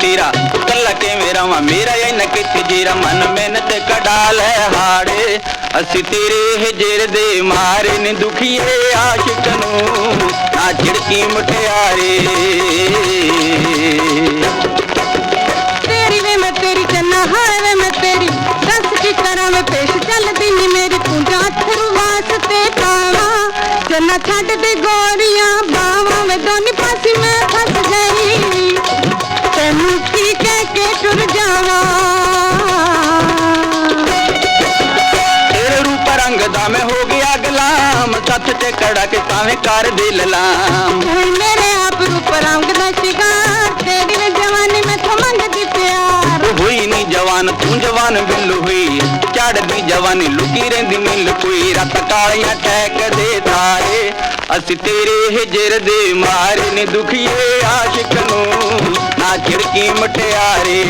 ਤੇਰਾ ਕੱਲਾ ਕਿਵੇਂ ਰਵਾਂ? ਮੇਰਾ ਇਹਨਾਂ ਕਿੱਥੇ ਜੀਰਾ। ਮਨ ਮਿਹਨਤ ਕਢਾ ਲੈ ਹਾੜੇ। ਅਸੀਂ ਤੇਰੇ ਹਿਜਰ ਦੇ ਮਾਰੇ ਨੇ ਦੁਖੀਏ ਆਸ਼ਿਕ ਨੂੰ। ਨਾ ਝਿੜਕੀ ਮੁਟਿਆਰੇ। ਤੇਰੀ ਵੇ ਮੈਂ ਤੇਰੀ ਚੰਨਾ ਹਾਏ ਵੇ ਮੈਂ ਤੇਰੀ। ਦੱਸ ਕੀ ਕਰਾਂ ਮੈਂ ਪੇਸ਼ ਚੱਲਦੀ ਨੀ ਮੇਰੀ। ਪੂੰਜਾ ਅਥਰੂ ਵਾਸਤੇ ਪਾਵਾਂ ਚੰਨਾ ਛੱਡ ਦੇ ਗੋਰੀਆਂ ਬਾਵਾਂ ਵੇ ਦੋਨੀ ਪਾਸੇ ਮੈਂ ਕੀ ਕਹਿ ਕੇ ਟੁਰ ਜਾਵਾਂ। ਤੇਰੇ ਰੂਪ ਰੰਗ ਦਾ ਮੈਂ ਹੋ ਗਿਆ ਗੁਲਾਮ ਸੱਥ ਤੇ ਕੜਾ ਕੇ ਤਾਵੇਂ ਕਰ ਦੇ ਲਲਾਮ ਮੇਰੇ ਆਪ ਰੂਪ ਰੰਗ ਦਾ ਸ਼ਿਕਾਰ ਜਵਾਨ ਤੂੰ ਜਵਾਨ ਬਿੱਲ ਹੋਈ। ਚੜਦੀ ਜਵਾਨੀ ਲੁਕੀ ਰਹਿੰਦੀ ਮਿਲ ਕੋਈ। ਰਤ ਕਾਲੀਆਂ ਟੈਕ ਦੇ ਤਾਰੇ ਅਸੀਂ ਤੇਰੇ ਹਿਜਰ ਦੇ ਮਾਰੇ ਨੇ ਦੁਖੀਏ ਆਸ਼ਿਕ ਨੂੰ। ਨਾ ਝਿੜਕੀ ਮਟਿਆਰੇ।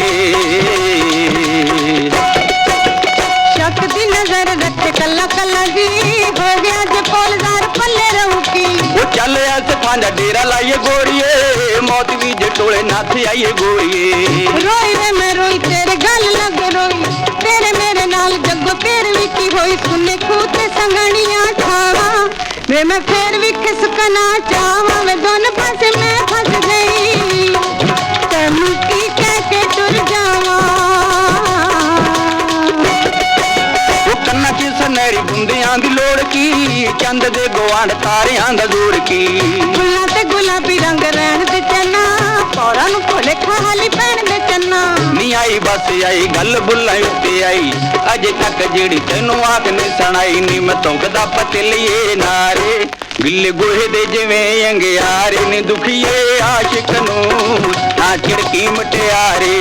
ਸ਼ੱਕ ਦੀ ਨਜ਼ਰ ਰੱਖੇ ਕੱਲਾ ਕੱਲਾ ਜੀ ਹੋ ਗਿਆ ਜੇ ਪੋਲਦਾਰ ਪੱਲੇ ਰਹੂਗੀ ਉਹ ਚੱਲ ਐਸ ਖਾਂਦਾ ਡੇਰਾ ਲਾਈਏ ਗੋਰੀਏ। ਮੌਤ ਵੀ ਜੇ ਟੋਲੇ ਨੱਥ ਆਈਏ ਗੋਰੀਏ। ਰੋਈ ਵੇ ਮੈਂ ਰੋਈ ਤੇਰੇ ਗੱਲ ਸੁਨੇ ਖੂਹ ਤੇ ਸੰਗਣੀਆਂ ਠਾਵਾਂ। ਵੇ ਮੈਂ ਫੇਰ ਵੀ ਖਿਸਕਣਾ ਚਾਹਾਂ ਵੇ ਦੋਨ ਪਾਸੇ ਮੈਂ ਫਸ ਗਈ। ਤੈਨੂੰ ਕੀ ਕਹਿ ਕੇ ਟੁਰ ਜਾਵਾਂ? ਉਹ ਕੰਨਾਂ 'ਚ ਸਨੈਰੀ ਬੁੰਦਿਆਂ ਦੀ ਲੋੜ ਕੀ? ਚੰਦ ਦੇ ਗਵਾਂਢ ਤਾਰਿਆਂ ਦਾ ਜ਼ੋਰ ਕੀ? ਫੁੱਲਾਂ ਤੇ ਗੁਲਾਬੀ ਰੰਗ ਰਹਿਣ ਦੇ ਚੰਨਾ ਆਈ, ਬਸ ਆਈ, ਗੱਲ ਬੁੱਲਾਂ ਉੱਤੇ ਆਈ। ਅਜੇ ਤੱਕ ਜਿਹੜੀ ਤੈਨੂੰ ਆਖ ਨਹੀਂ ਸੁਣਾਈ, ਨੀ ਮੈਂ ਧੁੰਕਦਾ ਪਤਲੀਏ ਨਾਰੇ। ਗਿੱਲੇ ਗੋਹੇ ਦੇ ਜਿਵੇਂ ਅੰਗਿਆਰੇ, ਨੇ ਦੁਖੀਏ ਆਸ਼ਿਕ ਨੂੰ, ਨਾ ਝਿੜਕੀ ਮਟਿਆਰੇ।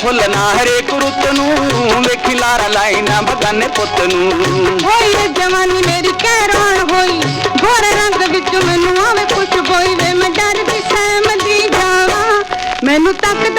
ਫੁੱਲ ਨਾ ਹਰੇਕ ਰੁੱਤ ਨੂੰ, ਵੇਖੀ ਲਾਰਾ ਲਾਈ ਨਾ ਬਗਾਨੇ ਪੁੱਤ ਨੂੰ। ਹੋਈ ਏ ਜਵਾਨੀ ਮੇਰੀ ਕਹਿਰਾਨ ਹੋਈ ਗੋਰੇ ਰੰਗ ਵਿੱਚ ਮੈਨੂੰ ਆਵੇ ਕੁਛ ਬੋਈ ਵੇ, ਮੈਂ ਡਰਦੀ ਸਹਿਮਦੀ ਜਾਵਾਂ। ਮੈਨੂੰ ਤੱਕਦਾ